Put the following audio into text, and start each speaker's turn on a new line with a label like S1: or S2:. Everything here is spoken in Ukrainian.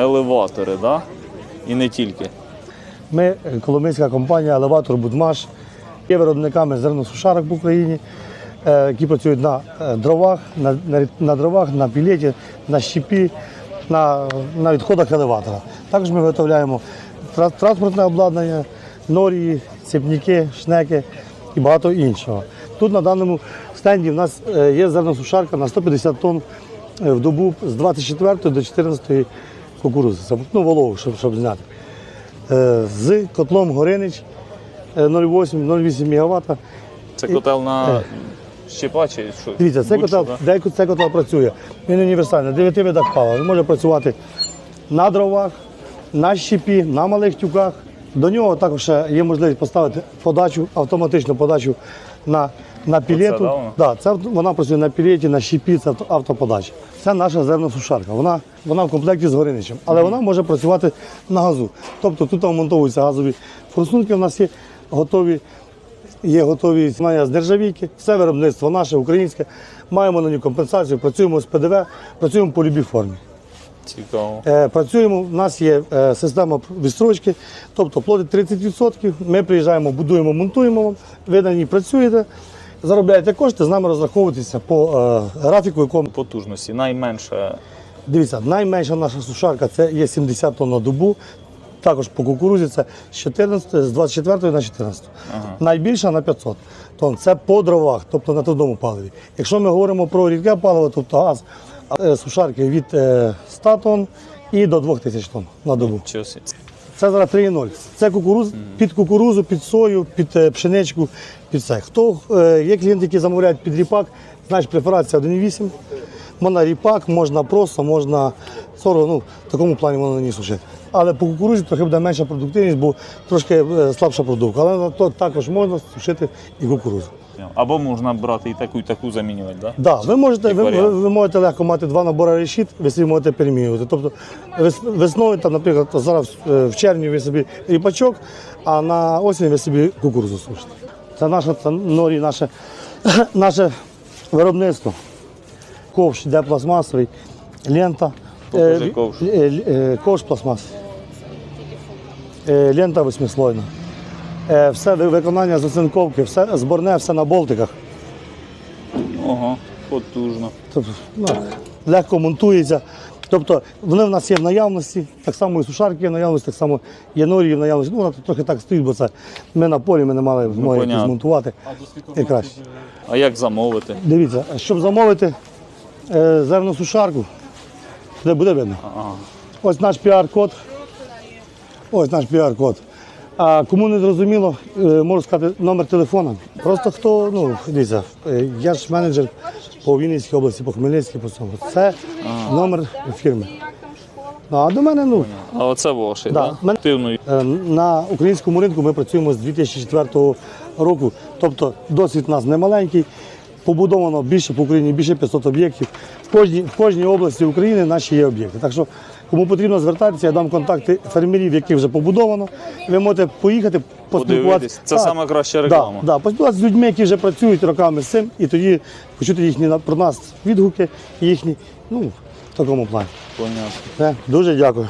S1: елеватори, да? І не тільки.
S2: Ми, е, коломийська компанія Елеватор Будмаш, є виробниками зерносушарок в Україні, е, які працюють на е, дровах, на, на, на дровах, на пілеті, на щепі, на, на відходах елеватора. Також ми виготовляємо транспортне обладнання, норії, цепніки, шнеки і багато іншого. Тут на даному стенді в нас є зерносушарка на 150 тонн в добу з 24 до 14 кукурузи. Це, Ну, вологу, щоб, щоб зняти. Е, з котлом Горинич е, 0,8-0,8 МВт.
S1: Це котел на щепа чи що?
S2: Дивіться, цей
S1: Будь-що,
S2: котел, де цей котел працює. Він універсальний, в дев'яти видах палива. Він може працювати на дровах, на щепі, на малих тюках. До нього також є можливість поставити подачу, автоматичну подачу на, на пілету.
S1: да,
S2: да, це вона працює на пілеті, на щепі, це автоподача. Це наша зерносушарка. Вона, вона в комплекті з гориничем, але вона може працювати на газу. Тобто тут вмонтовуються газові форсунки, у нас є готові Є готові знання з нержавійки, все виробництво наше, українське. Маємо на ній компенсацію, працюємо з ПДВ, працюємо по любій формі.
S1: Цікаво.
S2: Е, працюємо, у нас є е, система відстрочки, тобто платить 30%. Ми приїжджаємо, будуємо, монтуємо вам, ви на ній працюєте, заробляєте кошти, з нами розраховуєтеся по е, графіку, якому
S1: Потужності найменше
S2: Дивіться, найменша наша сушарка це є 70 тонн на добу. Також по кукурузі це з 14, з 24 на 14. Найбільша на 500 тонн. Це по дровах, тобто на трудному паливі. Якщо ми говоримо про рідке паливо, тобто газ, сушарки від е, 100 тонн і до 2000 тонн на добу. Це зараз 3,0. Це кукуруз, під кукурузу, під сою, під е, пшеничку, під це. Хто е, є клієнти, які замовляють під ріпак, значить преферація 1,8. Можна ріпак, можна просто, можна 40, ну, в такому плані можна на ній сушити. Але по кукурузі трохи буде менша продуктивність, бо трошки е, слабша продукція. Але то також можна сушити і кукурузу.
S1: Або можна брати і таку, і таку замінювати, так? Да?
S2: Да, ви можете, ви, ви, ви можете легко мати два набори решіт, ви собі можете перемінювати. Тобто весною, там, наприклад, зараз е, в червні ви собі ріпачок, а на осінь ви собі кукурудзу сушите. Це наше це норі, наше, наше виробництво. Ковш йде пластмасовий, лента.
S1: Покажи
S2: Е,
S1: ковш.
S2: Ковш пластмасовий. Е, Лента восьмислойна. Все виконання з оцинковки, все зборне, все на болтиках.
S1: Ого, потужно.
S2: Тобто, ну, легко монтується. Тобто вони в нас є в наявності, так само і сушарки є в наявності, так само є норії в наявності. Ну, вона тут трохи так стоїть, бо це ми на полі ми не мали змоги якось
S1: понятно.
S2: змонтувати. І краще.
S1: А як замовити?
S2: Дивіться, щоб замовити е, зерносушарку, де буде видно.
S1: Ага.
S2: Ось наш піар-код. Ось наш піар-код. А кому не зрозуміло, е, можу сказати номер телефона. Просто хто, ну, дивіться, е, я ж менеджер по Вінницькій області, по Хмельницькій, по цьому. Це номер фірми. Ну, А до мене, ну,
S1: А оце ваше,
S2: Да.
S1: так? Активно.
S2: е, на українському ринку ми працюємо з 2004 року. Тобто досвід у нас не маленький. Побудовано більше по Україні, більше 500 об'єктів. В кожній, в кожній області України наші є об'єкти. Так що, кому потрібно звертатися, я дам контакти фермерів, яких вже побудовано. Ви можете поїхати, поспілкуватися.
S1: Це сама краща реклама.
S2: Да, да, поспілкуватися з людьми, які вже працюють роками з цим, і тоді почути їхні про нас відгуки, їхні, ну, в такому плані.
S1: Понятно.
S2: Дуже дякую.